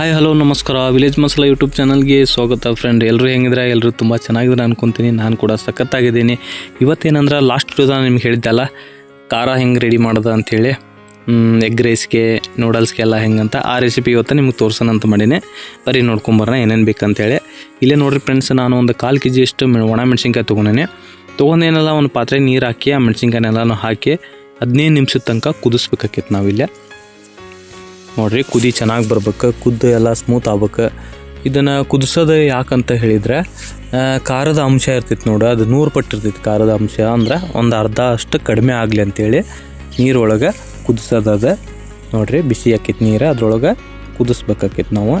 Hi hello ನಮಸ್ಕಾರ. Village masala YouTube ಚಾನಲ್ಗೆ ಸ್ವಾಗತ ಫ್ರೆಂಡ್ ಎಲ್ಲರೂ ಹೆಂಗಿದ್ರೆ ಎಲ್ಲರೂ ತುಂಬ ಚೆನ್ನಾಗಿದ್ರೆ ಅನ್ಕೊತೀನಿ. ನಾನು ಕೂಡ ಸಖತ್ತಾಗಿದ್ದೀನಿ. ಇವತ್ತೇನಂದ್ರೆ ಲಾಸ್ಟ್ ನಾನು ನಿಮ್ಗೆ ಹೇಳಿದ್ದೆಲ್ಲ ಖಾರ ಹೆಂಗೆ ರೆಡಿ ಮಾಡೋದು ಅಂಥೇಳಿ ಎಗ್ ರೈಸ್ಗೆ ನೂಡಲ್ಸ್ಗೆ ಎಲ್ಲ ಹೆಂಗಂತ ಆ ರೆಸಿಪಿ ಇವತ್ತು ನಿಮ್ಗೆ ತೋರ್ಸೋಣ ಅಂತ ಮಾಡೀನಿ. ಬರೀ ನೋಡ್ಕೊಂಬರೋಣ ಏನೇನು ಬೇಕಂತೇಳಿ. ಇಲ್ಲೇ ನೋಡ್ರಿ ಫ್ರೆಂಡ್ಸ್ ನಾನು ಒಂದು ಕಾಲು ಕೆ ಜಿ ಇಷ್ಟು ಮೆ- ಒಣ ಮೆಣಸಿನ್ಕಾಯಿ ತೊಗೊಂಡೇನೆ. ತೊಗೊಂಡೇನೆಲ್ಲ, ಒಂದು ಪಾತ್ರೆ ನೀರು ಹಾಕಿ, ಆ ಮೆಣಸಿನ್ಕಾಯಿನೆಲ್ಲನೂ ಹಾಕಿ, ಹದಿನೈದು ನಿಮಿಷದ ತನಕ ಕುದಿಸ್ಬೇಕಾಕಿತ್ತು ನಾವಿಲ್ಲೇ. ನೋಡ್ರಿ, ಕುದಿ ಚೆನ್ನಾಗಿ ಬರ್ಬೇಕು, ಕುದ್ದು ಎಲ್ಲ ಸ್ಮೂತ್ ಆಗ್ಬೇಕು. ಇದನ್ನು ಕುದಿಸೋದು ಯಾಕಂತ ಹೇಳಿದರೆ ಖಾರದ ಅಂಶ ಇರ್ತಿತ್ತು ನೋಡು, ಅದು ನೂರು ಪಟ್ಟು ಇರ್ತೈತೆ ಖಾರದ ಅಂಶ, ಅಂದ್ರೆ ಒಂದು ಅರ್ಧ ಅಷ್ಟು ಕಡಿಮೆ ಆಗಲಿ ಅಂತೇಳಿ ನೀರೊಳಗೆ ಕುದಿಸೋದು ಅದು ನೋಡಿರಿ, ಬಿಸಿ ಹಾಕಿತ್ತು ನೀರು, ಅದ್ರೊಳಗೆ ಕುದಿಸ್ಬೇಕಾಕಿತ್ತು ನಾವು.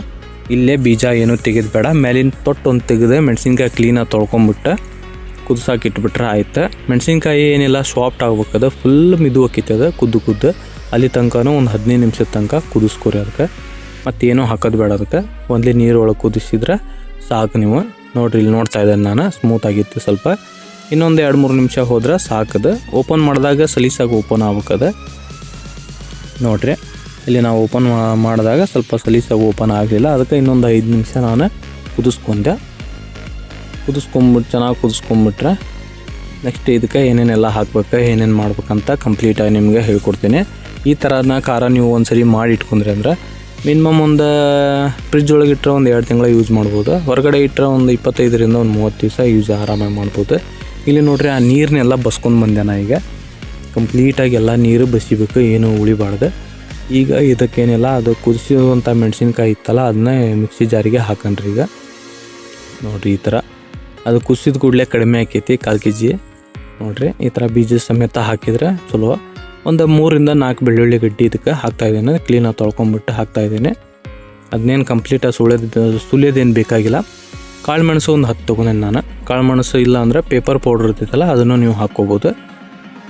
ಇಲ್ಲೇ ಬೀಜ ಏನು ತೆಗೆದು ಬೇಡ ಮೇಲಿನ ತೊಟ್ಟು ಒಂದು ತೆಗೆದು ಮೆಣಸಿನ್ಕಾಯಿ ಕ್ಲೀನಾಗಿ ತೊಳ್ಕೊಂಬಿಟ್ಟು ಕುದಿಸಾಕಿಟ್ಬಿಟ್ರೆ ಆಯಿತು. ಮೆಣಸಿನ್ಕಾಯಿ ಏನಿಲ್ಲ ಸಾಫ್ಟ್ ಆಗ್ಬೇಕದು ಫುಲ್ ಮಿದು ಹಾಕಿತ್ತದ ಕುದ್ದು ಕುದ್ದು. ಅಲ್ಲಿ ತನಕನೂ ಒಂದು ಹದಿನೈದು ನಿಮಿಷದ ತನಕ ಕುದಿಸ್ಕೊರಿ ಅದಕ್ಕೆ. ಮತ್ತೇನೂ ಹಾಕೋದು ಬೇಡ ಅದಕ್ಕೆ. ಒಂದ್ಲಿ ನೀರೊಳಗೆ ಕುದಿಸಿದ್ರೆ ಸಾಕು ನೀವು. ನೋಡ್ರಿ, ಇಲ್ಲಿ ನೋಡ್ತಾ ಇದ್ದೇನೆ ನಾನು. ಸ್ಮೂತ್ ಆಗಿತ್ತು ಸ್ವಲ್ಪ. ಇನ್ನೊಂದು ಎರಡು ಮೂರು ನಿಮಿಷ ಹೋದ್ರೆ ಸಾಕದು ಓಪನ್ ಮಾಡಿದಾಗ ಸಲೀಸಾಗಿ ಓಪನ್ ಆಗ್ಬೇಕದ. ನೋಡ್ರಿ, ಇಲ್ಲಿ ನಾವು ಓಪನ್ ಮಾಡಿದಾಗ ಸ್ವಲ್ಪ ಸಲೀಸಾಗಿ ಓಪನ್ ಆಗಲಿಲ್ಲ. ಅದಕ್ಕೆ ಇನ್ನೊಂದು ಐದು ನಿಮಿಷ ನಾನು ಕುದಿಸ್ಕೊಂಡೆ. ಕುದಿಸ್ಕೊಂಬಿಟ್ಟು ಚೆನ್ನಾಗಿ ಕುದಿಸ್ಕೊಂಬಿಟ್ರೆ ನೆಕ್ಸ್ಟ್ ಇದಕ್ಕೆ ಏನೇನೆಲ್ಲ ಹಾಕ್ಬೇಕು, ಏನೇನು ಮಾಡ್ಬೇಕಂತ ಕಂಪ್ಲೀಟಾಗಿ ನಿಮಗೆ ಹೇಳ್ಕೊಡ್ತೀನಿ. ಈ ಥರನ ಖಾರ ನೀವು ಒಂದ್ಸರಿ ಮಾಡಿ ಇಟ್ಕೊಂಡ್ರಿ ಅಂದ್ರೆ ಮಿನಿಮಮ್ ಒಂದು ಫ್ರಿಜ್ ಒಳಗೆ ಇಟ್ಟರೆ ಒಂದು ಎರಡು ತಿಂಗಳ ಯೂಸ್ ಮಾಡ್ಬೋದು. ಹೊರಗಡೆ ಇಟ್ಟರೆ ಒಂದು ಇಪ್ಪತ್ತೈದರಿಂದ ಒಂದು ಮೂವತ್ತು ದಿವಸ ಯೂಸ್ ಆರಾಮಾಗಿ ಮಾಡ್ಬೋದು. ಇಲ್ಲಿ ನೋಡ್ರಿ ಆ ನೀರನ್ನೆಲ್ಲ ಬಸ್ಕೊಂಡು ಬಂದೆ ನಾ ಈಗ. ಕಂಪ್ಲೀಟಾಗಿ ಎಲ್ಲ ನೀರು ಬಸಿಬೇಕು, ಏನು ಉಳಿಬಾರ್ದು. ಈಗ ಇದಕ್ಕೇನಿಲ್ಲ, ಅದು ಕುದಿಸಿರುವಂಥ ಮೆಣಸಿನ್ಕಾಯಿ ಇತ್ತಲ್ಲ, ಅದನ್ನ ಮಿಕ್ಸಿ ಜಾರಿಗೆ ಹಾಕಣ್ರಿ ಈಗ. ನೋಡ್ರಿ ಈ ಥರ ಅದು ಕುದಿಸಿದ ಕೂಡಲೇ ಕಡಿಮೆ ಆಕೈತಿ, ಕಾಲು ಕೆ ಜಿ ನೋಡ್ರಿ, ಈ ಥರ ಬೀಜ ಸಮೇತ ಹಾಕಿದ್ರೆ ಚಲೋ. ಒಂದು ಮೂರಿಂದ ನಾಲ್ಕು ಬೆಳ್ಳುಳ್ಳಿ ಗಡ್ಡಿ ಇದಕ್ಕೆ ಹಾಕ್ತಾಯಿದ್ದೇನೆ ಕ್ಲೀನಾಗಿ ತೊಳ್ಕೊಂಬಿಟ್ಟು ಹಾಕ್ತಾ ಇದ್ದೇನೆ. ಅದನ್ನೇನು ಕಂಪ್ಲೀಟಾಗಿ ಸುಳಿಯೋದು ಸುಲಿಯೋದೇನು ಬೇಕಾಗಿಲ್ಲ. ಕಾಳುಮೆಣಸು ಒಂದು ಹತ್ತು ತೊಗೊಂಡೇನೆ ನಾನು. ಕಾಳುಮೆಣಸು ಇಲ್ಲ ಅಂದ್ರೆ ಪೇಪರ್ ಪೌಡ್ರ್ ಇರ್ತೈತಲ್ಲ, ಅದನ್ನು ನೀವು ಹಾಕ್ಕೋಬೋದು.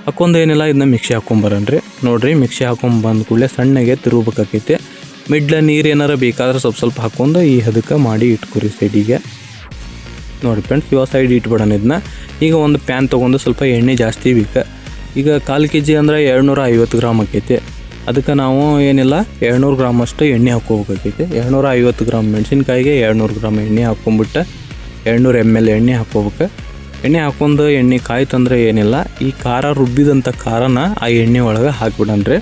ಹಾಕೊಂಡು ಏನಿಲ್ಲ, ಇದನ್ನ ಮಿಕ್ಸಿ ಹಾಕೊಂಬರನ್ರಿ ನೋಡಿರಿ, ಮಿಕ್ಸಿ ಹಾಕೊಂಬಂದ ಕೂಡಲೇ ಸಣ್ಣಗೆ ತಿರುಗಬೇಕಾಕೈತಿ. ಮಿಡ್ಲ ನೀರು ಏನಾರು ಬೇಕಾದ್ರೆ ಸ್ವಲ್ಪ ಸ್ವಲ್ಪ ಹಾಕೊಂಡು ಈ ಹದಕ್ಕೆ ಮಾಡಿ ಇಟ್ಕೊರಿ ಸೈಡಿಗೆ. ನೋಡಿ ಫ್ರೆಂಡ್ಸ್ ಇವಾಗ ಸೈಡ್ ಇಟ್ಬಿಡೋಣ ಇದನ್ನ. ಈಗ ಒಂದು ಪ್ಯಾನ್ ತೊಗೊಂಡು ಸ್ವಲ್ಪ ಎಣ್ಣೆ ಜಾಸ್ತಿ ಬೇಕು. ಈಗ ಕಾಲು ಕೆ ಜಿ ಅಂದರೆ ಎರಡುನೂರ ಐವತ್ತು ಗ್ರಾಮ್ ಆಕೈತಿ. ಅದಕ್ಕೆ ನಾವು ಏನಿಲ್ಲ, ಎರಡುನೂರು ಗ್ರಾಮ್ ಅಷ್ಟು ಎಣ್ಣೆ ಹಾಕ್ಕೋಬೇಕಾಕೈತಿ. ಎರಡುನೂರ ಐವತ್ತು ಗ್ರಾಮ್ ಮೆಣಸಿನ್ಕಾಯಿಗೆ ಎರಡುನೂರು ಗ್ರಾಮ್ ಎಣ್ಣೆ ಹಾಕ್ಕೊಂಬಿಟ್ಟು ಎರಡುನೂರು ಎಂ ಎಲ್ ಎಣ್ಣೆ ಹಾಕೋಬೇಕು ಎಣ್ಣೆ ಹಾಕೊಂಡು ಎಣ್ಣೆ ಕಾಯ್ತಂದ್ರೆ ಏನಿಲ್ಲ, ಈ ಖಾರ ರುಬ್ಬಿದಂಥ ಖಾರನ ಆ ಎಣ್ಣೆ ಒಳಗೆ ಹಾಕ್ಬಿಡನ್ರಿ.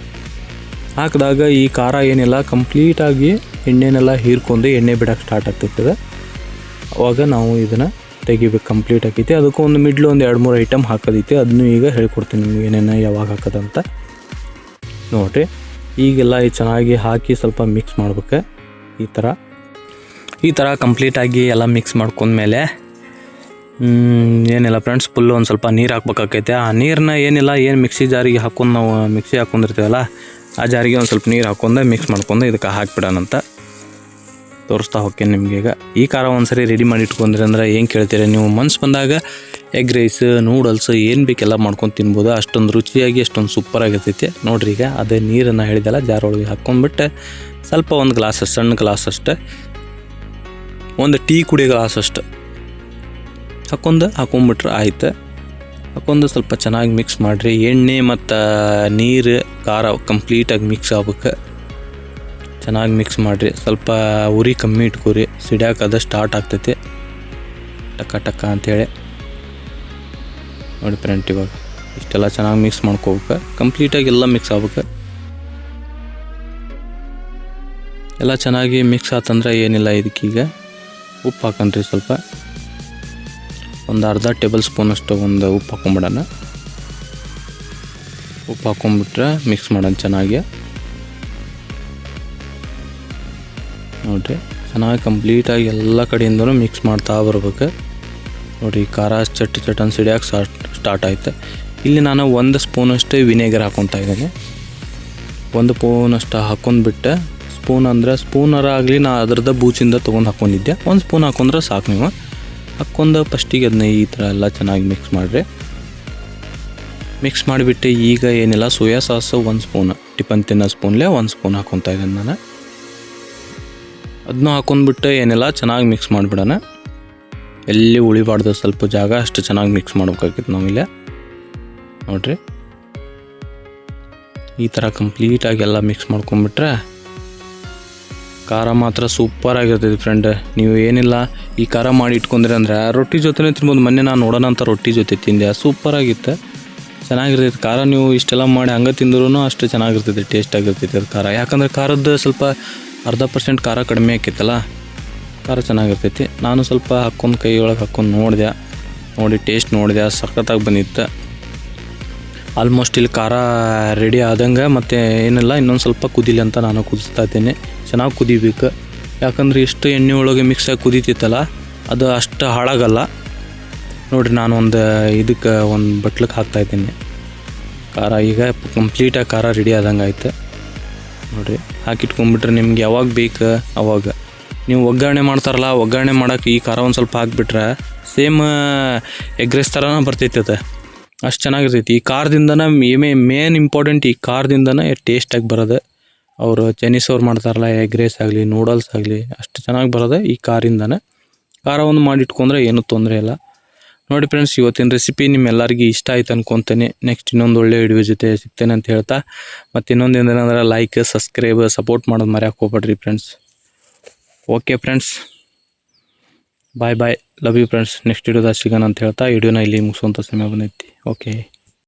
ಹಾಕಿದಾಗ ಈ ಖಾರ ಏನಿಲ್ಲ, ಕಂಪ್ಲೀಟಾಗಿ ಎಣ್ಣೆನೆಲ್ಲ ಹೀರ್ಕೊಂಡು ಎಣ್ಣೆ ಬಿಡೋಕ್ಕೆ ಸ್ಟಾರ್ಟ್ ಆಗ್ತಿರ್ತದೆ ಅವಾಗ ನಾವು ಇದನ್ನು ತೆಗಿಬೇಕು ಕಂಪ್ಲೀಟ್ ಆಕೈತಿ ಅದಕ್ಕೂ ಒಂದು ಮಿಡ್ಲು ಒಂದು ಎರಡು ಮೂರು ಐಟಮ್ ಹಾಕೋದೈತಿ ಅದನ್ನು ಈಗ ಹೇಳ್ಕೊಡ್ತೀನಿ ನಿಮ್ಗೆ ಏನೇನು ಯಾವಾಗ ಹಾಕೋದಂತ. ನೋಡಿರಿ, ಈಗೆಲ್ಲ ಚೆನ್ನಾಗಿ ಹಾಕಿ ಸ್ವಲ್ಪ ಮಿಕ್ಸ್ ಮಾಡ್ಬೇಕು. ಈ ಥರ ಈ ಥರ ಕಂಪ್ಲೀಟಾಗಿ ಎಲ್ಲ ಮಿಕ್ಸ್ ಮಾಡ್ಕೊಂಡ್ಮೇಲೆ ಏನಿಲ್ಲ ಫ್ರೆಂಡ್ಸ್ ಫುಲ್ಲು ಒಂದು ಸ್ವಲ್ಪ ನೀರು ಹಾಕ್ಬೇಕಾಕೈತೆ ಆ ನೀರನ್ನ ಏನಿಲ್ಲ, ಏನು ಮಿಕ್ಸಿ ಜಾರಿಗೆ ಹಾಕೊಂಡು ನಾವು, ಮಿಕ್ಸಿ ಹಾಕೊಂಡಿರ್ತೀವಲ್ಲ, ಆ ಜಾರಿಗೆ ಒಂದು ಸ್ವಲ್ಪ ನೀರು ಹಾಕೊಂಡು ಮಿಕ್ಸ್ ಮಾಡ್ಕೊಂಡು ಇದಕ್ಕೆ ಹಾಕ್ಬಿಡೋಣಂತ. ತೋರಿಸ್ತಾ ಹೋಗ್ತೇನೆ ನಿಮಗೆ ಈಗ. ಈ ಖಾರ ಒಂದ್ಸರಿ ರೆಡಿ ಮಾಡಿ ಇಟ್ಕೊಂಡ್ರಿ ಅಂದ್ರೆ ಏನು ಕೇಳ್ತೀರಿ? ನೀವು ಮನ್ಸು ಬಂದಾಗ ಎಗ್ ರೈಸ್ ನೂಡಲ್ಸ್ ಏನು ಬೇಕೆಲ್ಲ ಮಾಡ್ಕೊಂಡು ತಿನ್ಬೋದು. ಅಷ್ಟೊಂದು ರುಚಿಯಾಗಿ, ಅಷ್ಟೊಂದು ಸೂಪರ್ ಆಗಿರ್ತೈತಿ. ನೋಡ್ರಿ ಈಗ ಅದೇ ನೀರನ್ನು ಹೇಳಿದೆಲ್ಲ ಜಾರ್ ಒಳಗೆ ಹಾಕ್ಕೊಂಡ್ಬಿಟ್ಟು ಸ್ವಲ್ಪ ಒಂದು ಗ್ಲಾಸ್ ಸಣ್ಣ ಗ್ಲಾಸ್ ಅಷ್ಟೆ. ಒಂದು ಟೀ ಕುಡಿ ಗ್ಲಾಸ್ ಅಷ್ಟು. ಹಾಕೊಂಡು ಹಾಕೊಂಡ್ಬಿಟ್ರೆ ಆಯ್ತು. ಹಾಕೊಂಡು ಸ್ವಲ್ಪ ಚೆನ್ನಾಗಿ ಮಿಕ್ಸ್ ಮಾಡಿರಿ. ಎಣ್ಣೆ ಮತ್ತು, ನೀರು, ಖಾರ ಕಂಪ್ಲೀಟಾಗಿ ಮಿಕ್ಸ್ ಆಗ್ಬೇಕು. ಚೆನ್ನಾಗಿ ಮಿಕ್ಸ್ ಮಾಡಿರಿ. ಸ್ವಲ್ಪ ಉರಿ ಕಮ್ಮಿ ಇಟ್ಕೊರಿ. ಅದು ಸ್ಟಾರ್ಟ್ ಆಗ್ತೈತಿ. ಟಕ್ಕ ಟಕ್ಕ ಅಂಥೇಳಿ ನೋಡಿ ಫ್ರೆಂಟ್ ಇವಾಗ ಇಷ್ಟೆಲ್ಲ ಚೆನ್ನಾಗಿ ಮಿಕ್ಸ್ ಮಾಡ್ಕೋಬೇಕು. ಕಂಪ್ಲೀಟಾಗಿ ಎಲ್ಲ ಮಿಕ್ಸ್ ಆಗ್ಬೇಕು. ಎಲ್ಲ ಚೆನ್ನಾಗಿ ಮಿಕ್ಸ್ ಆತಂದ್ರೆ ಏನಿಲ್ಲ ಇದಕ್ಕೀಗ ಉಪ್ಪು ಹಾಕೊಂಡ್ರಿ ಸ್ವಲ್ಪ. ಒಂದು ಅರ್ಧ ಟೇಬಲ್ ಸ್ಪೂನಷ್ಟು ಒಂದು ಉಪ್ಪು ಹಾಕೊಂಬಿಡೋಣ. ಉಪ್ಪು ಹಾಕೊಂಡ್ಬಿಟ್ರೆ ಮಿಕ್ಸ್ ಮಾಡೋಣ ಚೆನ್ನಾಗಿ. ನೋಡಿರಿ. ಚೆನ್ನಾಗಿ ಕಂಪ್ಲೀಟಾಗಿ ಎಲ್ಲ ಕಡೆಯಿಂದನೂ ಮಿಕ್ಸ್ ಮಾಡ್ತಾ ಬರ್ಬೇಕು. ನೋಡಿ ಖಾರ ಚಟ್ಟಿ ಚಟ್ ಸಿಡಿಯೋಕೆ ಸ್ಟಾರ್ಟ್ ಸ್ಟಾರ್ಟ್ ಆಯ್ತು. ಇಲ್ಲಿ ನಾನು ಒಂದು ಸ್ಪೂನಷ್ಟು ವಿನೆಗರ್ ಹಾಕೊತಾ ಇದ್ದೀನಿ. ಒಂದು ಸ್ಪೂನಷ್ಟು ಹಾಕೊಂಡ್ಬಿಟ್ಟೆ. ಸ್ಪೂನ್ ಅಂದರೆ ಸ್ಪೂನರ ಆಗಲಿ ನಾ ಅದ್ರದ್ದು ಬೂಚಿಂದ ತೊಗೊಂಡು ಹಾಕ್ಕೊಂಡಿದ್ದೆ ಒಂದು ಸ್ಪೂನ್ ಹಾಕೊಂಡ್ರೆ ಸಾಕು ನೀವು. ಹಾಕ್ಕೊಂಡು ಫಸ್ಟಿಗೆ ಅದನ್ನ ಈ ಥರ ಎಲ್ಲ ಚೆನ್ನಾಗಿ ಮಿಕ್ಸ್ ಮಾಡಿರಿ. ಮಿಕ್ಸ್ ಮಾಡಿಬಿಟ್ಟು ಈಗ ಏನಿಲ್ಲ, ಸೋಯಾ ಸಾಸು ಒಂದು ಸ್ಪೂನ್ ಟಿಫನ್ ತಿನ್ನೋ ಸ್ಪೂನ್ಲೇ ಒಂದು ಸ್ಪೂನ್ ಹಾಕೊತಾ ಇದ್ದೀನಿ ನಾನು. ಅದನ್ನೂ ಹಾಕೊಂಡ್ಬಿಟ್ಟು ಏನಿಲ್ಲ, ಚೆನ್ನಾಗಿ ಮಿಕ್ಸ್ ಮಾಡಿಬಿಡೋಣ. ಎಲ್ಲಿ ಉಳಿಬಾರ್ದು ಸ್ವಲ್ಪ ಜಾಗ, ಅಷ್ಟು ಚೆನ್ನಾಗಿ ಮಿಕ್ಸ್ ಮಾಡ್ಬೇಕಾಗಿತ್ತು ನಾವಿಲ್ಲೇ ನೋಡ್ರಿ. ಈ ಥರ ಕಂಪ್ಲೀಟಾಗಿ ಎಲ್ಲ ಮಿಕ್ಸ್ ಮಾಡ್ಕೊಂಬಿಟ್ರೆ ಖಾರ ಮಾತ್ರ ಸೂಪರ್ ಆಗಿರ್ತೈತಿ ಫ್ರೆಂಡ್ ನೀವು ಏನಿಲ್ಲ, ಈ ಖಾರ ಮಾಡಿ ಇಟ್ಕೊಂಡ್ರಿ ಅಂದ್ರೆ ರೊಟ್ಟಿ ಜೊತೆನೇ ತಿನ್ಬೋದು. ಮೊನ್ನೆ ನಾನು ನೋಡೋಣ ಅಂತ ರೊಟ್ಟಿ ಜೊತೆ ತಿಂದೆ ಸೂಪರ್ ಆಗಿತ್ತು. ಚೆನ್ನಾಗಿರ್ತೈತಿ ಖಾರ, ನೀವು ಇಷ್ಟೆಲ್ಲ ಮಾಡಿ ಹಂಗೆ ತಿಂದ್ರೂ ಅಷ್ಟು ಚೆನ್ನಾಗಿರ್ತೈತಿ ಟೇಸ್ಟ್ ಆಗಿರ್ತೈತಿ ಅದು ಖಾರ. ಯಾಕಂದ್ರೆ ಖಾರದ್ದು ಸ್ವಲ್ಪ ಅರ್ಧ ಪರ್ಸೆಂಟ್ ಖಾರ ಕಡಿಮೆ ಆಕೈತಲ್ಲ? ಖಾರ ಚೆನ್ನಾಗಿರ್ತೈತಿ. ನಾನು ಸ್ವಲ್ಪ ಹಾಕ್ಕೊಂಡು ಕೈ ಒಳಗೆ ಹಾಕ್ಕೊಂಡು ನೋಡಿದೆ. ನೋಡಿ ಟೇಸ್ಟ್ ನೋಡಿದೆ. ಸಖತ್ತಾಗಿ ಬಂದಿತ್ತು. ಆಲ್ಮೋಸ್ಟ್ ಇಲ್ಲಿ ಖಾರ ರೆಡಿ ಆದಂಗೆ ಮತ್ತು ಏನಿಲ್ಲ, ಇನ್ನೊಂದು ಸ್ವಲ್ಪ ಕುದಿಲಿ ಅಂತ ನಾನು ಕುದಿಸ್ತಾ ಇದ್ದೀನಿ. ಚೆನ್ನಾಗಿ ಕುದಿಬೇಕು. ಯಾಕಂದ್ರೆ ಇಷ್ಟು ಎಣ್ಣೆ ಒಳಗೆ ಮಿಕ್ಸಾಗಿ ಕುದೀತಿತ್ತಲ್ಲ, ಅದು ಅಷ್ಟು ಹಾಳಾಗಲ್ಲ. ನೋಡಿರಿ, ನಾನು ಒಂದು ಇದಕ್ಕೆ ಒಂದು ಬಟ್ಲಕ್ಕೆ ಹಾಕ್ತಾಯಿದ್ದೀನಿ ಖಾರ ಈಗ ಕಂಪ್ಲೀಟಾಗಿ ಖಾರ ರೆಡಿ ಆದಂಗೆ ಆಯ್ತು. ನೋಡಿರಿ ಹಾಕಿಟ್ಕೊಂಡ್ಬಿಟ್ರೆ ನಿಮ್ಗೆ ಯಾವಾಗ ಬೇಕು, ಅವಾಗ. ನೀವು ಒಗ್ಗರಣೆ ಮಾಡ್ತಾರಲ್ಲ, ಒಗ್ಗರಣೆ ಮಾಡೋಕೆ ಈ ಖಾರ ಒಂದು ಸ್ವಲ್ಪ ಹಾಕ್ಬಿಟ್ರೆ ಸೇಮ್ ಎಗ್ ರೈಸ್ ಥರನೇ ಬರ್ತೈತೆ ಅದು. ಅಷ್ಟು ಚೆನ್ನಾಗಿರ್ತೈತಿ. ಈ ಖಾರದಿಂದನೇ ಮೇ ಮೇನ್ ಇಂಪಾರ್ಟೆಂಟ್ ಈ ಖಾರದಿಂದನೇ ಟೇಸ್ಟಾಗಿ ಬರೋದು. ಅವರು ಚೈನೀಸ್ ಅವ್ರು ಮಾಡ್ತಾರಲ್ಲ ಎಗ್ ರೈಸ್ ಆಗಲಿ ನೂಡಲ್ಸ್ ಆಗಲಿ, ಅಷ್ಟು ಚೆನ್ನಾಗಿ ಬರೋದು ಈ ಖಾರಿಂದನೇ ಖಾರ ಒಂದು ಮಾಡಿಟ್ಕೊಂಡ್ರೆ ಏನೂ ತೊಂದರೆ ಇಲ್ಲ. ನೋಡಿ ಫ್ರೆಂಡ್ಸ್ ಇವತ್ತಿನ ರೆಸಿಪಿ ನಿಮ್ಮೆಲ್ಲರಿಗೂ ಇಷ್ಟ ಆಯ್ತು ಅನ್ಕೊಂತೇನೆ. ನೆಕ್ಸ್ಟ್ ಇನ್ನೊಂದು ಒಳ್ಳೆ ವಿಡಿಯೋ ಜೊತೆ ಸಿಗ್ತೇನೆ ಅಂತ ಹೇಳ್ತಾ. ಮತ್ತು ಇನ್ನೊಂದು ಏನಂದ್ರೆ ಲೈಕ್ ಸಬ್ಸ್ಕ್ರೈಬ್ ಸಪೋರ್ಟ್ ಮಾಡೋದು ಮರ್ಯಾಕೆ ಹೋಗ್ಬೇಡ್ರಿ friends okay friends bye bye love you friends next ವಿಡಿಯೋದಾಗ ಸಿಗೋಣ ಅಂತ ಹೇಳ್ತಾ. ವಿಡಿಯೋನ ಇಲ್ಲಿ ಮುಗಿಸುವಂಥ ಸಮಯ ಬಂದೈತಿ. ಓಕೆ